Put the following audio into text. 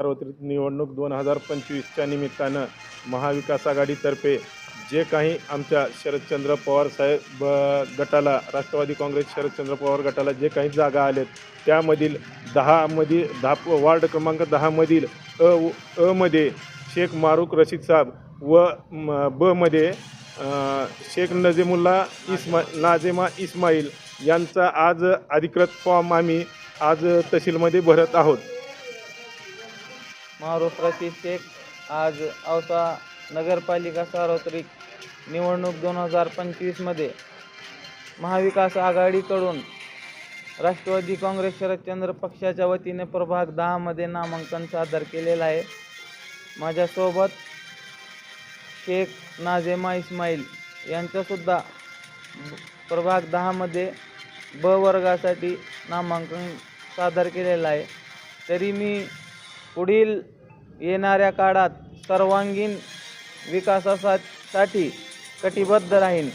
सार्वत्रिक निवडणूक दोन हजार पंचवीसच्या निमित्तानं महाविकास आघाडीतर्फे जे काही आमच्या शरदचंद्र पवार साहेब ब- गटाला राष्ट्रवादी काँग्रेस शरदचंद्र पवार गटाला जे काही जागा आलेत त्यामधील दहामध्ये दहा वार्ड क्रमांक दहामधील अ अमध्ये शेख मारुख रशीद साहेब व बमध्ये शेख नजीमुल्ला इस्मा नाझेमा इस्माईल यांचा आज अधिकृत फॉर्म आम्ही आज तहसीलमध्ये भरत आहोत. मारूफ शेख आज औसा नगरपालिका सार्वत्रिक निवडणूक दोन हजार पंचवीसमध्ये महाविकास आघाडीकडून राष्ट्रवादी काँग्रेस शरदचंद्र पक्षाच्या वतीने प्रभाग दहामध्ये नामांकन सादर केलेलं आहे. माझ्यासोबत शेख नाझेमा इस्माईल यांचंसुद्धा प्रभाग दहामध्ये ब वर्गासाठी नामांकन सादर केलेलं आहे. तरी मी पुढील येणाऱ्या काळात सर्वांगीण विकासासाठी कटिबद्ध राहीन.